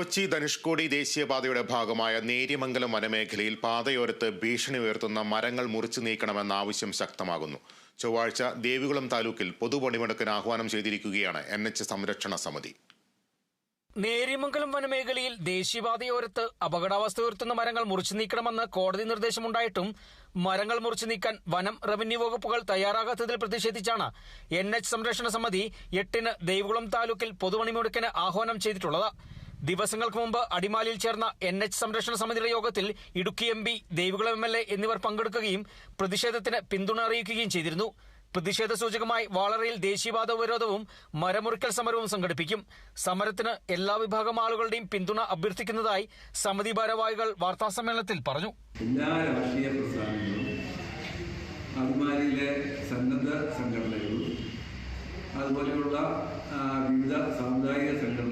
കൊച്ചി ധനുഷ്കോടി ദേശീയപാതയുടെ ഭാഗമായ നേര്യമംഗലം വനമേഖലയിൽ പാതയോരത്ത് ഭീഷണി ഉയർത്തുന്ന മരങ്ങൾ മുറിച്ചു നീക്കണമെന്ന ആവശ്യം ശക്തമാകുന്നു. ചൊവ്വാഴ്ച ദേവികുളം താലൂക്കിൽ പൊതുപണിമുടക്കിന് ആഹ്വാനം ചെയ്തിരിക്കുകയാണ് എൻ എച്ച് സംരക്ഷണ സമിതി. നേര്യമംഗലം വനമേഖലയിൽ ദേശീയപാതയോരത്ത് അപകടാവസ്ഥ ഉയർത്തുന്ന മരങ്ങൾ മുറിച്ചു നീക്കണമെന്ന് കോടതി നിർദ്ദേശമുണ്ടായിട്ടും മരങ്ങൾ മുറിച്ചു നീക്കാൻ വനം റവന്യൂ വകുപ്പുകൾ തയ്യാറാകാത്തതിൽ പ്രതിഷേധിച്ചാണ് എൻ എച്ച് സംരക്ഷണ സമിതി എട്ടിന് ദേവികുളം താലൂക്കിൽ പൊതുപണിമുടക്കിന് ആഹ്വാനം ചെയ്തിട്ടുള്ളത്. ദിവസങ്ങൾക്ക് മുമ്പ് അടിമാലിയിൽ ചേർന്ന എൻ എച്ച് സംരക്ഷണ സമിതിയുടെ യോഗത്തിൽ Idukki M P Devikulam M L A എന്നിവർ പങ്കെടുക്കുകയും പ്രതിഷേധത്തിന് പിന്തുണ അറിയിക്കുകയും ചെയ്തിരുന്നു. പ്രതിഷേധ സൂചകമായി വാളറയിൽ ദേശീയപാത ഉപരോധവും മരമുറിക്കൽ സമരവും സംഘടിപ്പിക്കും. സമരത്തിന് എല്ലാ വിഭാഗം ആളുകളുടെയും പിന്തുണ അഭ്യർത്ഥിക്കുന്നതായി സമിതി ഭാരവാഹികൾ വാർത്താസമ്മേളനത്തിൽ പറഞ്ഞു. എല്ലാ രാഷ്ട്രീയ പ്രസ്ഥാനങ്ങളും അടിമാലിയിലെ സന്നദ്ധ സംഘടനകളും അതുപോലെയുള്ള വിവിധ സാമുദായിക ചേർന്നുകൊണ്ട്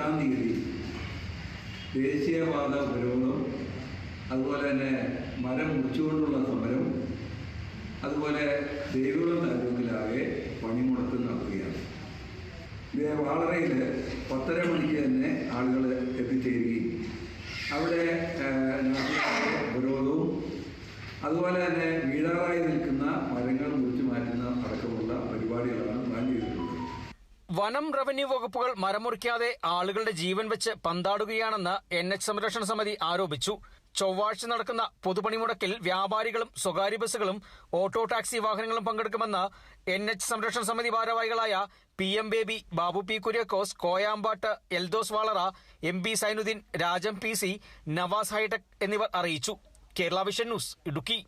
എട്ടാം തീയതി ദേശീയപാത ഉപരോധം അതുപോലെ തന്നെ മരം മുറിച്ചുകൊണ്ടുള്ള സമരം അതുപോലെ ദേവികുളം താലൂക്കിലാകെ പണിമുടക്ക് നടത്തുകയാണ് ഇത് വാളറയിൽ പത്തര മണിക്ക് തന്നെ ആളുകൾ എത്തിച്ചേരുകയും അവിടെ ഉപരോധവും അതുപോലെ തന്നെ വീടാറായി നിൽക്കുന്ന മരങ്ങൾ മുറിച്ചു വനം റവന്യൂ വകുപ്പുകൾ മരമുറിക്കാതെ ആളുകളുടെ ജീവൻ വെച്ച് പന്താടുകയാണെന്ന് എൻ എച്ച് സംരക്ഷണ സമിതി ആരോപിച്ചു. ചൊവ്വാഴ്ച നടക്കുന്ന പൊതുപണിമുടക്കിൽ വ്യാപാരികളും സ്വകാര്യ ബസ്സുകളും ഓട്ടോ ടാക്സി വാഹനങ്ങളും പങ്കെടുക്കുമെന്ന് എൻ എച്ച് സംരക്ഷണ സമിതി ഭാരവാഹികളായ P M Baby Babu P Kuriakose Koyambattu Eldhose Valara M P Sainudheen Rajam P C Navas hitech എന്നിവർ അറിയിച്ചു. Kerala vision news Idukki.